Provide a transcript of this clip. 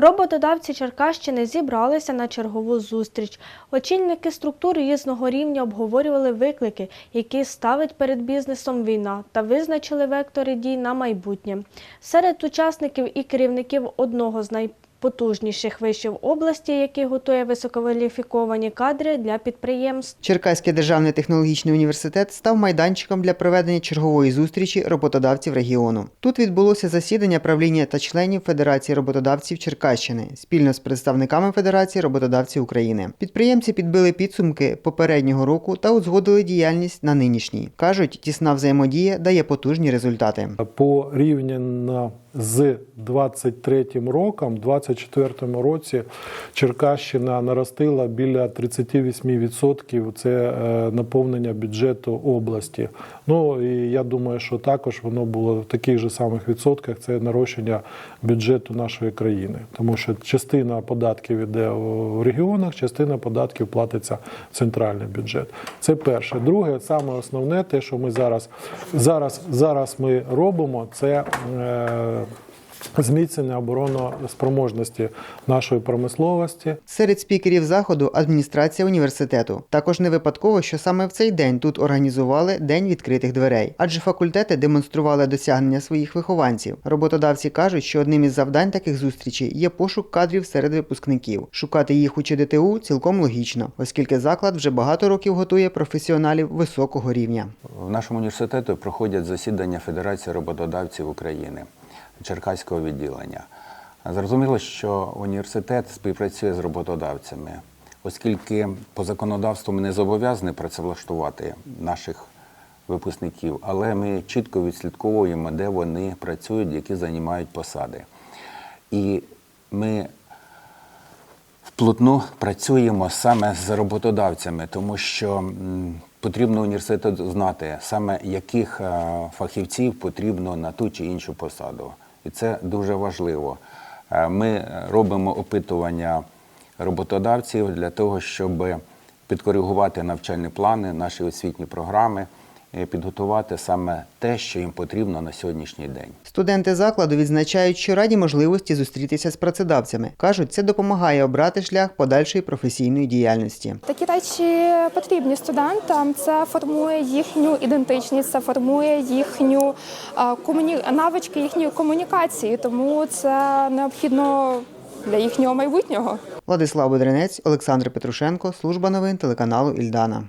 Роботодавці Черкащини зібралися на чергову зустріч. Очільники структур різного рівня обговорювали виклики, які ставить перед бізнесом війна, та визначили вектори дій на майбутнє. Серед учасників і керівників одного з найпотужніших вишів області, який готує висококваліфіковані кадри для підприємств. Черкаський державний технологічний університет став майданчиком для проведення чергової зустрічі роботодавців регіону. Тут відбулося засідання правління та членів Федерації роботодавців Черкащини спільно з представниками Федерації роботодавців України. Підприємці підбили підсумки попереднього року та узгодили діяльність на нинішній. кажуть, тісна взаємодія дає потужні результати. Порівняно з 23 роком, в 24 році Черкащина наростила біля 38% це е, наповнення бюджету області. Ну і я думаю, що також воно було в таких же самих відсотках. Це нарощення бюджету нашої країни, тому що частина податків іде в регіонах, частина податків платиться в центральний бюджет. Це перше. Друге, саме основне, те, що ми зараз зараз, зараз ми робимо, це. Зміцнення обороноспроможності нашої промисловості, Серед спікерів заходу адміністрація університету. Також не випадково, що саме в цей день тут організували День відкритих дверей, адже факультети демонстрували досягнення своїх вихованців. Роботодавці кажуть, що одним із завдань таких зустрічей є пошук кадрів серед випускників. Шукати їх у ЧДТУ цілком логічно, оскільки заклад вже багато років готує професіоналів високого рівня. В нашому університеті проходять засідання Федерації роботодавців України, Черкаського відділення. Зрозуміло, що університет співпрацює з роботодавцями, оскільки по законодавству ми не зобов'язані працевлаштувати наших випускників, але ми чітко відслідковуємо, де вони працюють, які займають посади. І ми вплотну працюємо саме з роботодавцями, тому що потрібно університету знати саме яких е, фахівців потрібно на ту чи іншу посаду. І це дуже важливо. Е, Ми робимо опитування роботодавців для того, щоб підкоригувати навчальні плани, наші освітні програми, підготувати саме те, що їм потрібно на сьогоднішній день. Студенти закладу відзначають, що раді можливості зустрітися з працедавцями. кажуть, це допомагає обрати шлях подальшої професійної діяльності. Такі речі потрібні студентам. Це формує їхню ідентичність, це формує їхню е, комуні... навички їхньої комунікації. Тому це необхідно для їхнього майбутнього. Владислав Бодринець, Олександр Петрушенко, служба новин телеканалу Ільдана.